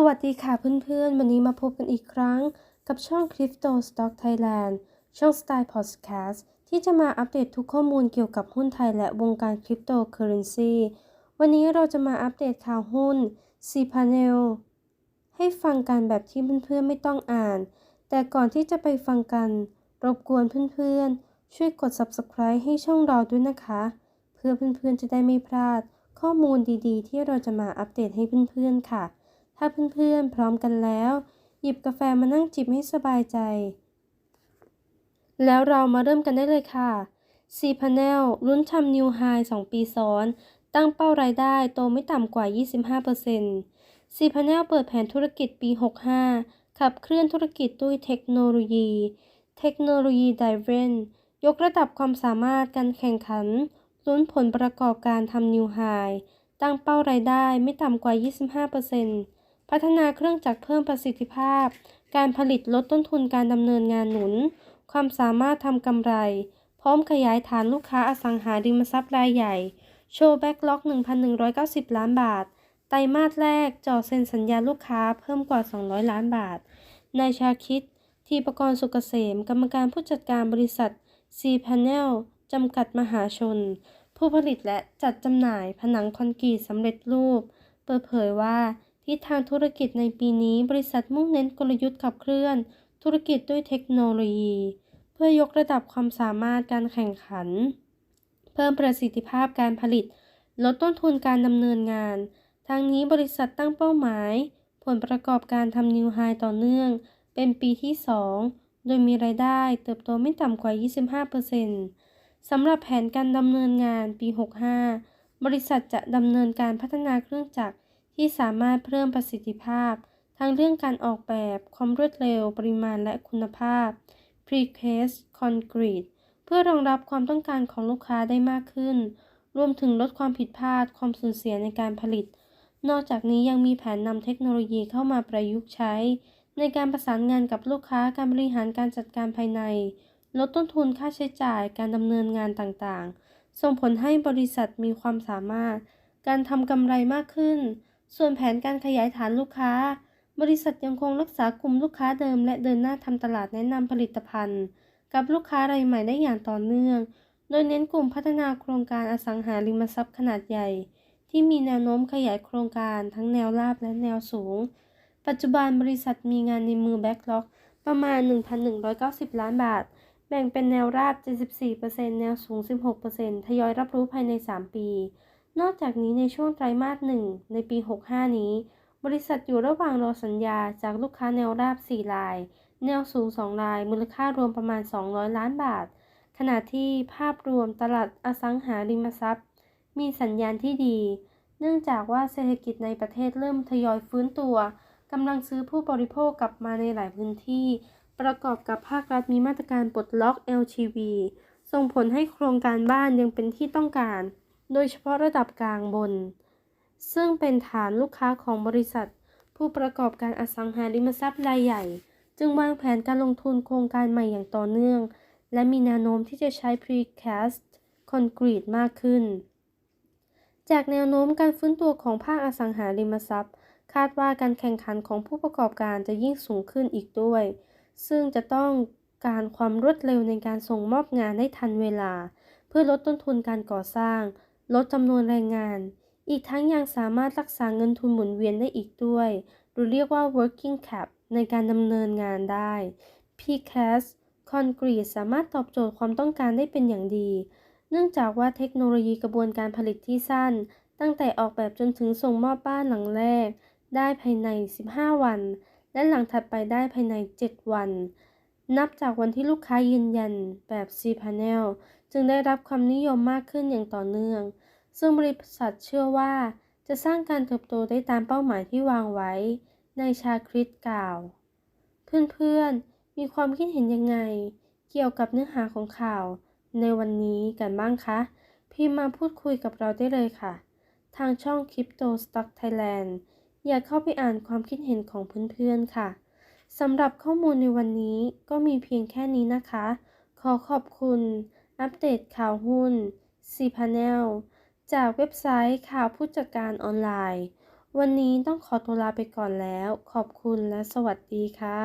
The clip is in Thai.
สวัสดีค่ะเพื่อนๆ วันนี้มาพบกันอีกครั้ง กับช่อง Crypto Stock Thailand ช่อง Style Podcast ที่จะมาอัปเดตทุกข้อมูลเกี่ยวกับหุ้นไทยและวงการคริปโตเคอเรนซีวันนี้เราจะมาอัปเดตข่าวหุ้น c p a n e l ให้ฟังกันแบบที่เพื่อนๆ ไม่ต้องอ่าน แต่ก่อนที่จะไปฟังกัน รบกวนเพื่อนๆ ช่วยกด Subscribe ให้ช่องเราด้วยนะคะ เพื่อเพื่อนๆ จะได้ไม่พลาด ข้อมูลดีๆ ที่เราจะมาอัปเดตให้เพื่อนๆ ค่ะ ถ้าเพื่อนๆพร้อมกันแล้ว หยิบกาแฟมานั่งจิบให้สบายใจ แล้วเรามาเริ่มกันได้เลยค่ะ C Panel ลุ้นทำ New High 2ปีซ้อน ตั้งเป้ารายได้โตไม่ต่ำกว่า 25% C Panel เปิดแผนธุรกิจปี 65 ขับเคลื่อนธุรกิจด้วยเทคโนโลยี เทคโนโลยี Driven ยกระดับความสามารถการแข่งขันลุ้นผลประกอบการทำ New High ตั้งเป้ารายได้ไม่ต่ำกว่า 25% พัฒนาเครื่องจักรเพิ่มประสิทธิภาพ การผลิตลดต้นทุนการดำเนินงานหนุน ความสามารถทำกำไร พร้อมขยายฐานลูกค้าอสังหาริมทรัพย์รายใหญ่ โชว์แบ็กล็อก 1,190 ล้านบาท ไตรมาสแรกจ่อเซ็นสัญญาลูกค้าเพิ่มกว่า 200 ล้านบาท นายชาคิด ทีประกรณ์สุกเกษม กรรมการผู้จัดการบริษัท C Panel จำกัดมหาชน ผู้ผลิตและจัดจำหน่ายผนังคอนกรีตสำเร็จรูป เปิดเผยว่า ทิศทางธุรกิจในปีนี้บริษัทมุ่งเน้นกลยุทธ์ขับเคลื่อน ธุรกิจด้วยเทคโนโลยี เพื่อยกระดับความสามารถการแข่งขัน เพิ่มประสิทธิภาพการผลิต ลดต้นทุนการดำเนินงานทั้งนี้บริษัทตั้งเป้าหมาย ผลประกอบการทำนิวไฮต่อเนื่อง เป็นปีที่ 2 โดยมีรายได้เติบโตไม่ต่ำกว่า 25%สำหรับแผนการดำเนินงานปี 65 บริษัทจะดำเนินการพัฒนาเครื่องจักร ที่สามารถเพิ่มประสิทธิภาพ ทั้งเรื่องการออกแบบ ความรวดเร็ว ปริมาณและคุณภาพ Precast Concrete เพื่อรองรับความต้องการของลูกค้าได้มากขึ้น รวมถึงลดความผิดพลาด ความสูญเสียในการผลิต นอกจากนี้ยังมีแผนนำเทคโนโลยีเข้ามาประยุกต์ใช้ ในการประสานงานกับลูกค้าการบริหารการจัดการภายใน ลดต้นทุนค่าใช้จ่ายการดำเนินงานต่างๆ ส่งผลให้บริษัทมีความสามารถ การทำกำไรมากขึ้น ส่วนแผนการขยายฐานลูกค้า บริษัทยังคงรักษากลุ่มลูกค้าเดิม และเดินหน้าทำตลาดแนะนำผลิตภัณฑ์ กับลูกค้ารายใหม่ได้อย่างต่อเนื่อง โดยเน้นกลุ่มพัฒนาโครงการอสังหาริมทรัพย์ขนาดใหญ่ ที่มีแนวโน้มขยายโครงการทั้งแนวราบและแนวสูง ปัจจุบันบริษัทมีงานในมือแบ็กล็อกประมาณ 1,190 ล้านบาท แบ่งเป็นแนวราบ 74%แนวสูง 16%ทยอยรับรู้ภายใน 3 ปี นอกจากนี้ในช่วงไตรมาส1ในปี 65 นี้ บริษัทอยู่ระหว่างรอสัญญาจากลูกค้าแนวราบ 4 ราย แนวสูง 2 ราย มูลค่ารวมประมาณ 200 ล้านบาท ขณะที่ภาพรวมตลาดอสังหาริมทรัพย์ มีสัญญาณที่ดี เนื่องจากว่าเศรษฐกิจในประเทศเริ่มทยอยฟื้นตัวกำลังซื้อผู้บริโภคกลับมาในหลายพื้นที่ ประกอบกับภาครัฐมีมาตรการปลดล็อก LTV ส่งผลให้โครงการบ้านยังเป็นที่ต้องการ โดยเฉพาะระดับกลางบน ซึ่งเป็นฐานลูกค้าของบริษัท ผู้ประกอบการอสังหาริมทรัพย์รายใหญ่ จึงวางแผนการลงทุนโครงการใหม่อย่างต่อเนื่อง และมีแนวโน้มที่จะใช้ Precast Concrete มากขึ้น จากแนวโน้มการฟื้นตัวของภาคอสังหาริมทรัพย์ คาดว่าการแข่งขันของผู้ประกอบการจะยิ่งสูงขึ้นอีกด้วย ซึ่งจะต้องการความรวดเร็วในการส่งมอบงานได้ทันเวลา เพื่อลดต้นทุนการก่อสร้าง ลดจำนวนแรงงาน อีกทั้งยังสามารถรักษาเงินทุนหมุนเวียนได้อีกด้วย หรือเรียกว่า working cap ในการดำเนินงานได้ P cast Concrete สามารถตอบโจทย์ความต้องการได้เป็นอย่างดี เนื่องจากว่าเทคโนโลยีกระบวนการผลิตที่สั้น ตั้งแต่ออกแบบจนถึงส่งมอบบ้านหลังแรก ได้ภายใน 15 วัน และหลังถัดไปได้ภายใน 7 วัน นับจากวันที่ลูกค้ายืนยันแบบ C Panel จึงได้รับความนิยมมากขึ้นอย่างต่อเนื่อง ซึ่งบริษัทเชื่อว่า จะสร้างการเติบโตได้ตามเป้าหมายที่วางไว้ ในชาคริตกล่าว เพื่อนๆ มีความคิดเห็นยังไง เกี่ยวกับเนื้อหาของข่าว ในวันนี้กันบ้างคะ พิมพ์มาพูดคุยกับเราได้เลยค่ะ ทางช่อง Crypto Stock Thailand อยากเข้าไปอ่านความคิดเห็นของเพื่อนๆค่ะสำหรับข้อมูลในวันนี้ก็มีเพียงแค่นี้นะคะ ขอขอบคุณ อัปเดตข่าวหุ้น C Panel จากเว็บไซต์ข่าวผู้จัดการออนไลน์ วันนี้ต้องขอตัวลาไปก่อนแล้ว ขอบคุณและสวัสดีค่ะ